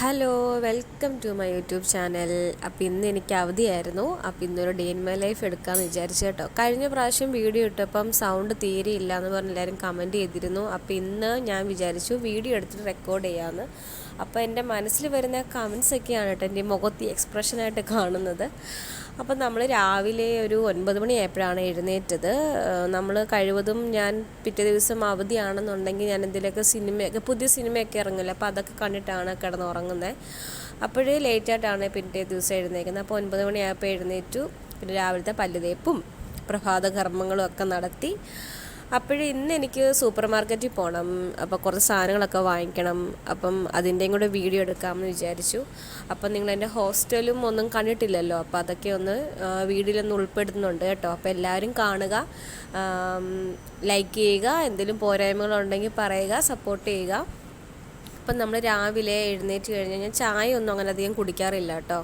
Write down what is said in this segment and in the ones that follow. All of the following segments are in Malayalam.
Hello welcome to my YouTube channel അപ്പം ഇന്ന് എനിക്ക് അവധിയായിരുന്നു. അപ്പം ഇന്നൊരു ഡേ ഇൻ മൈ ലൈഫ് എടുക്കാമെന്ന് വിചാരിച്ചു കേട്ടോ. കഴിഞ്ഞ പ്രാവശ്യം വീഡിയോ ഇട്ടപ്പം സൗണ്ട് തീരെ ഇല്ല എന്ന് പറഞ്ഞ് എല്ലാവരും കമന്റ് ചെയ്തിരുന്നു. അപ്പം ഇന്ന് ഞാൻ വിചാരിച്ചു വീഡിയോ എടുത്തിട്ട് റെക്കോർഡ് ചെയ്യാമെന്ന് അപ്പോൾ എന്റെ മനസ്സിൽ വരുന്ന കമൻസ് ഒക്കെയാണ് കേട്ടോ എന്റെ മുഖത്ത് എക്സ്പ്രഷനായിട്ട് കാണുന്നത്. അപ്പം നമ്മൾ രാവിലെ ഒരു ഒൻപത് മണിയായപ്പോഴാണ് എഴുന്നേറ്റത്. നമ്മൾ കഴിവതും ഞാൻ പിറ്റേ ദിവസം അവധിയാണെന്നുണ്ടെങ്കിൽ ഞാൻ എന്തെങ്കിലുമൊക്കെ സിനിമയൊക്കെ പുതിയ സിനിമയൊക്കെ ഇറങ്ങില്ല അപ്പോൾ അതൊക്കെ കണ്ടിട്ടാണ് കിടന്നുറങ്ങുന്നത്. അപ്പോഴേ ലേറ്റായിട്ടാണ് പിറ്റേ ദിവസം എഴുന്നേക്കുന്നത് അപ്പോൾ ഒൻപത് മണിയായപ്പോൾ എഴുന്നേറ്റു. പിന്നെ രാവിലത്തെ പല്ലുതേപ്പും പ്രഭാത കർമ്മങ്ങളും ഒക്കെ നടത്തി. അപ്പോഴേ ഇന്ന് എനിക്ക് സൂപ്പർ മാർക്കറ്റിൽ പോകണം അപ്പോൾ കുറച്ച് സാധനങ്ങളൊക്കെ വാങ്ങിക്കണം. അപ്പം അതിന്റെയും കൂടെ വീഡിയോ എടുക്കാമെന്ന് വിചാരിച്ചു. അപ്പം നിങ്ങൾ എന്റെ ഹോസ്റ്റലും ഒന്നും കണ്ടിട്ടില്ലല്ലോ. അപ്പോൾ അതൊക്കെ ഒന്ന് വീഡിയോയിലൊന്ന് ഉൾപ്പെടുത്തുന്നുണ്ട് കേട്ടോ. അപ്പോൾ എല്ലാവരും കാണുക. ലൈക്ക് ചെയ്യുക. എന്തെങ്കിലും പോരായ്മകളുണ്ടെങ്കിൽ പറയുക. സപ്പോർട്ട് ചെയ്യുക. അപ്പം നമ്മൾ രാവിലെ എഴുന്നേറ്റ് കഴിഞ്ഞ് കഴിഞ്ഞാൽ ചായ ഒന്നും അങ്ങനെ അധികം കുടിക്കാറില്ല കേട്ടോ.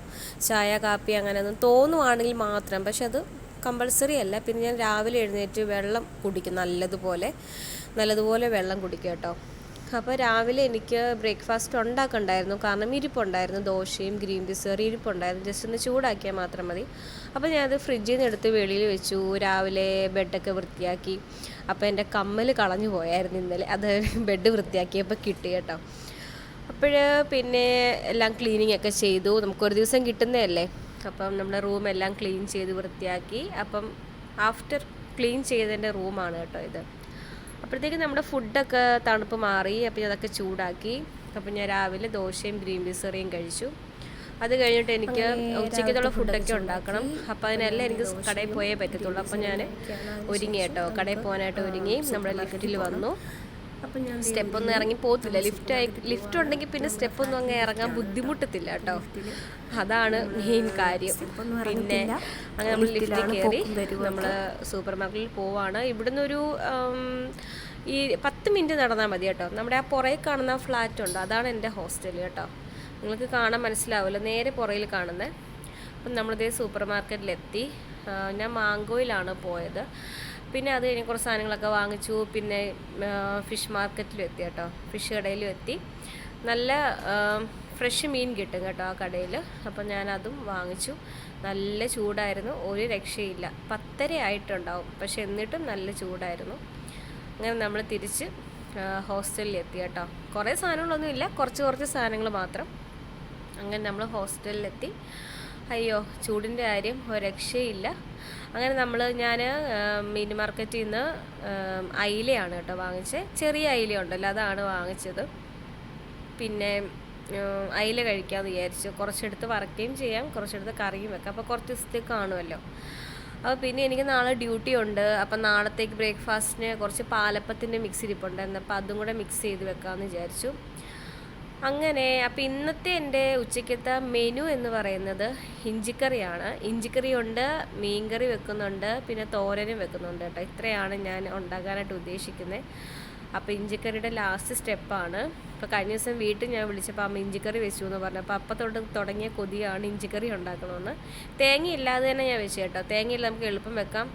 ചായ കാപ്പി അങ്ങനെ ഒന്നും തോന്നുവാണെങ്കിൽ മാത്രം. പക്ഷെ അത് കമ്പൾസറി അല്ല. പിന്നെ ഞാൻ രാവിലെ എഴുന്നേറ്റ് വെള്ളം കുടിക്കും. നല്ലതുപോലെ നല്ലതുപോലെ വെള്ളം കുടിക്കും കേട്ടോ. അപ്പോൾ രാവിലെ എനിക്ക് ബ്രേക്ക്ഫാസ്റ്റ് ഉണ്ടാക്കണ്ടായിരുന്നു. കാരണം ഇരിപ്പുണ്ടായിരുന്നു. ദോശയും ഗ്രീൻ പീസ് കറി ഇരിപ്പുണ്ടായിരുന്നു. ജസ്റ്റ് ഒന്ന് ചൂടാക്കിയാൽ മാത്രം മതി. അപ്പോൾ ഞാനത് ഫ്രിഡ്ജിൽ നിന്ന് എടുത്ത് വെളിയിൽ വെച്ചു. രാവിലെ ബെഡൊക്കെ വൃത്തിയാക്കി. അപ്പോൾ എന്റെ കമ്മൽ കളഞ്ഞു പോയായിരുന്നു ഇന്നലെ. അത് ബെഡ് വൃത്തിയാക്കിയപ്പോൾ കിട്ടി കേട്ടോ. അപ്പോൾ പിന്നെ എല്ലാം ക്ലീനിങ് ഒക്കെ ചെയ്തു. നമുക്കൊരു ദിവസം കിട്ടുന്നതല്ലേ? അപ്പം നമ്മുടെ റൂമെല്ലാം ക്ലീൻ ചെയ്ത് വൃത്തിയാക്കി. അപ്പം ആഫ്റ്റർ ക്ലീൻ ചെയ്തതിന്റെ റൂമാണ് കേട്ടോ ഇത്. അപ്പോഴത്തേക്കും നമ്മുടെ ഫുഡൊക്കെ തണുപ്പ് മാറി. അപ്പോൾ അതൊക്കെ ചൂടാക്കി. അപ്പം ഞാൻ രാവിലെ ദോശയും ഗ്രീൻ പീസ് കറിയും കഴിച്ചു. അത് കഴിഞ്ഞിട്ട് എനിക്ക് ഉച്ചയ്ക്കത്തുള്ള ഫുഡൊക്കെ ഉണ്ടാക്കണം. അപ്പം അതിനെല്ലാം എനിക്ക് കടയിൽ പോയേ പറ്റത്തുള്ളൂ. അപ്പം ഞാൻ ഒരുങ്ങി കേട്ടോ. കടയിൽ പോകാനായിട്ട് ഒരുങ്ങി. നമ്മുടെ ലിഫ്റ്റിൽ വന്നു. അപ്പം ഞാൻ സ്റ്റെപ്പ് ഒന്നും ഇറങ്ങി പോകത്തില്ല. ലിഫ്റ്റ് ആയി ലിഫ്റ്റ് ഉണ്ടെങ്കിൽ പിന്നെ സ്റ്റെപ്പ് ഒന്നും അങ്ങ് ഇറങ്ങാൻ ബുദ്ധിമുട്ടത്തില്ല കേട്ടോ. അതാണ് മെയിൻ കാര്യം. പിന്നെ അങ്ങനെ നമ്മൾ ലിഫ്റ്റിൽ കയറി നമ്മൾ സൂപ്പർ മാർക്കറ്റിൽ പോവാണ്. ഇവിടുന്ന് ഒരു ഈ പത്ത് മിനിറ്റ് നടന്നാൽ മതി കേട്ടോ. നമ്മുടെ ആ പുറകെ കാണുന്ന ഫ്ലാറ്റ് ഉണ്ട്. അതാണ് എന്റെ ഹോസ്റ്റൽ കേട്ടോ. നിങ്ങൾക്ക് കാണാൻ മനസ്സിലാവില്ല നേരെ പുറയിൽ കാണുന്നത് അപ്പം നമ്മളിതേ സൂപ്പർ മാർക്കറ്റിലെത്തി ഞാൻ മാങ്കോയിലാണ് പോയത്. പിന്നെ അത് കഴിഞ്ഞ് കുറച്ച് സാധനങ്ങളൊക്കെ വാങ്ങിച്ചു. പിന്നെ ഫിഷ് മാർക്കറ്റിലും എത്തി കേട്ടോ. ഫിഷ് കടയിലും എത്തി. നല്ല ഫ്രഷ് മീൻ കിട്ടും കേട്ടോ ആ കടയിൽ അപ്പം ഞാനതും വാങ്ങിച്ചു. നല്ല ചൂടായിരുന്നു. ഒരു രക്ഷയില്ല. പത്തര ആയിട്ടുണ്ടാവും. പക്ഷെ എന്നിട്ടും നല്ല ചൂടായിരുന്നു. അങ്ങനെ നമ്മൾ തിരിച്ച് ഹോസ്റ്റലിൽ എത്തി കേട്ടോ. കുറേ സാധനങ്ങളൊന്നും ഇല്ല കുറച്ച് കുറച്ച് സാധനങ്ങൾ മാത്രം. അങ്ങനെ നമ്മൾ ഹോസ്റ്റലിലെത്തി അയ്യോ ചൂടിന്റെ കാര്യം ഒരു രക്ഷയില്ല. അങ്ങനെ നമ്മൾ ഞാൻ മീൻ മാർക്കറ്റിൽ നിന്ന് അയിലയാണ് കേട്ടോ വാങ്ങിച്ചത് ചെറിയ അയില ഉണ്ടല്ലോ അതാണ് വാങ്ങിച്ചത്. പിന്നെ അയില കഴിക്കാമെന്ന് വിചാരിച്ചു. കുറച്ചെടുത്ത് വറക്കുകയും ചെയ്യാം കുറച്ചെടുത്ത് കറിയും വെക്കാം. അപ്പോൾ കുറച്ച് ദിവസത്തേക്ക് കാണുമല്ലോ അപ്പോൾ പിന്നെ എനിക്ക് നാളെ ഡ്യൂട്ടി ഉണ്ട്. അപ്പം നാളത്തേക്ക് ബ്രേക്ക്ഫാസ്റ്റിന് കുറച്ച് പാലപ്പത്തിന്റെ മിക്സ് ഇരിപ്പുണ്ടായിരുന്നു അപ്പോൾ അതും കൂടെ മിക്സ് ചെയ്ത് വെക്കാമെന്ന് വിചാരിച്ചു. അങ്ങനെ അപ്പോൾ ഇന്നത്തെ എന്റെ ഉച്ചയ്ക്കത്തെ മെനു എന്ന് പറയുന്നത് ഇഞ്ചിക്കറിയാണ്. ഇഞ്ചിക്കറി ഉണ്ട് മീൻകറി വെക്കുന്നുണ്ട് പിന്നെ തോരനും വെക്കുന്നുണ്ട് കേട്ടോ. ഇത്രയാണ് ഞാൻ ഉണ്ടാക്കാനായിട്ട് ഉദ്ദേശിക്കുന്നത് അപ്പോൾ ഇഞ്ചിക്കറിയുടെ ലാസ്റ്റ് സ്റ്റെപ്പാണ് ഇപ്പോൾ കഴിഞ്ഞ ദിവസം വീട്ടിൽ ഞാൻ വിളിച്ചപ്പോൾ അമ്മ ഇഞ്ചിക്കറി വെച്ചു എന്ന് പറഞ്ഞു. അപ്പോൾ അപ്പം തൊട്ട് തുടങ്ങിയ കൊതിയാണ് ഇഞ്ചിക്കറി ഉണ്ടാക്കണമെന്ന് തേങ്ങ ഇല്ലാതെ തന്നെ ഞാൻ വെച്ചു കേട്ടോ. തേങ്ങയില്ല നമുക്ക് എളുപ്പം വെക്കാം.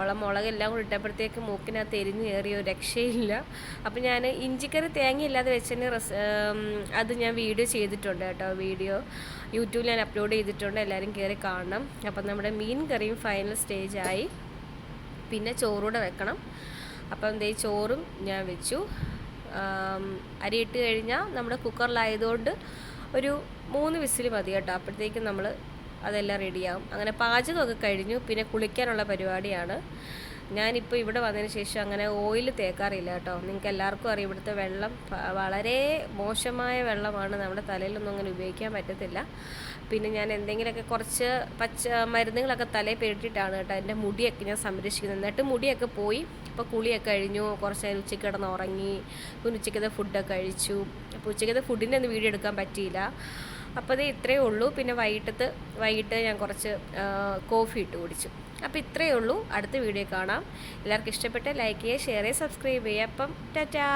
ഉള്ള മുളകെല്ലാം കൂടി ഇട്ടപ്പോഴത്തേക്ക് മൂക്കിനകത്ത് എരിഞ്ഞ് കയറിയ ഒരു രക്ഷയില്ല. അപ്പം ഞാൻ ഇഞ്ചിക്കറി തേങ്ങ ഇല്ലാതെ വെച്ചതിന് റെസ് അത് ഞാൻ വീഡിയോ ചെയ്തിട്ടുണ്ട് കേട്ടോ വീഡിയോ. യൂട്യൂബിൽ ഞാൻ അപ്ലോഡ് ചെയ്തിട്ടുണ്ട് എല്ലാവരും കയറി കാണണം. അപ്പം നമ്മുടെ മീൻ കറിയും ഫൈനൽ സ്റ്റേജായി പിന്നെ ചോറൂടെ വെക്കണം. അപ്പം ദേ ചോറും ഞാൻ വെച്ചു. അരി ഇട്ട് കഴിഞ്ഞാൽ നമ്മുടെ കുക്കറിലായതുകൊണ്ട് ഒരു മൂന്ന് വിസിൽ മതി കേട്ടോ. അപ്പോഴത്തേക്കും നമ്മൾ അതെല്ലാം റെഡിയാകും അങ്ങനെ പാചകമൊക്കെ കഴിഞ്ഞു. പിന്നെ കുളിക്കാനുള്ള പരിപാടിയാണ്. ഞാനിപ്പോൾ ഇവിടെ വന്നതിന് ശേഷം അങ്ങനെ ഓയിൽ തേക്കാറില്ല കേട്ടോ. നിങ്ങൾക്ക് എല്ലാവർക്കും അറിയാം ഇവിടുത്തെ വെള്ളം വളരെ മോശമായ വെള്ളമാണ്. നമ്മുടെ തലയിലൊന്നും അങ്ങനെ ഉപയോഗിക്കാൻ പറ്റത്തില്ല. പിന്നെ ഞാൻ എന്തെങ്കിലുമൊക്കെ കുറച്ച് പച്ച മരുന്നുകളൊക്കെ തലയിൽ പെരട്ടിയിട്ടാണ് കേട്ടോ എന്റെ മുടിയൊക്കെ ഞാൻ സംരക്ഷിക്കുന്നത്. എന്നിട്ട് മുടിയൊക്കെ പോയി. ഇപ്പോൾ കുളിയൊക്കെ കഴിഞ്ഞു. കുറച്ച് നേരം ഉച്ചയ്ക്ക് കിടന്ന് ഉറങ്ങി. പിന്നെ ഉച്ചയ്ക്കത്തെ ഫുഡൊക്കെ കഴിച്ചു. അപ്പോൾ ഉച്ചയ്ക്കത്തെ ഫുഡിന്റെ ഒന്നും വീഡിയോ എടുക്കാൻ പറ്റിയില്ല. അപ്പോൾ അത് ഇത്രയേ ഉള്ളൂ. പിന്നെ വൈകിട്ടത്ത് വൈകിട്ട് ഞാൻ കുറച്ച് കോഫി ഇട്ട് കുടിച്ചു. അപ്പോൾ ഇത്രയേ ഉള്ളൂ. അടുത്ത വീഡിയോ കാണാം. എല്ലാവർക്കും ഇഷ്ടപ്പെട്ട ലൈക്ക് ചെയ്യുക ഷെയർ ചെയ്യുക സബ്സ്ക്രൈബ് ചെയ്യുക. അപ്പം ടാറ്റാ.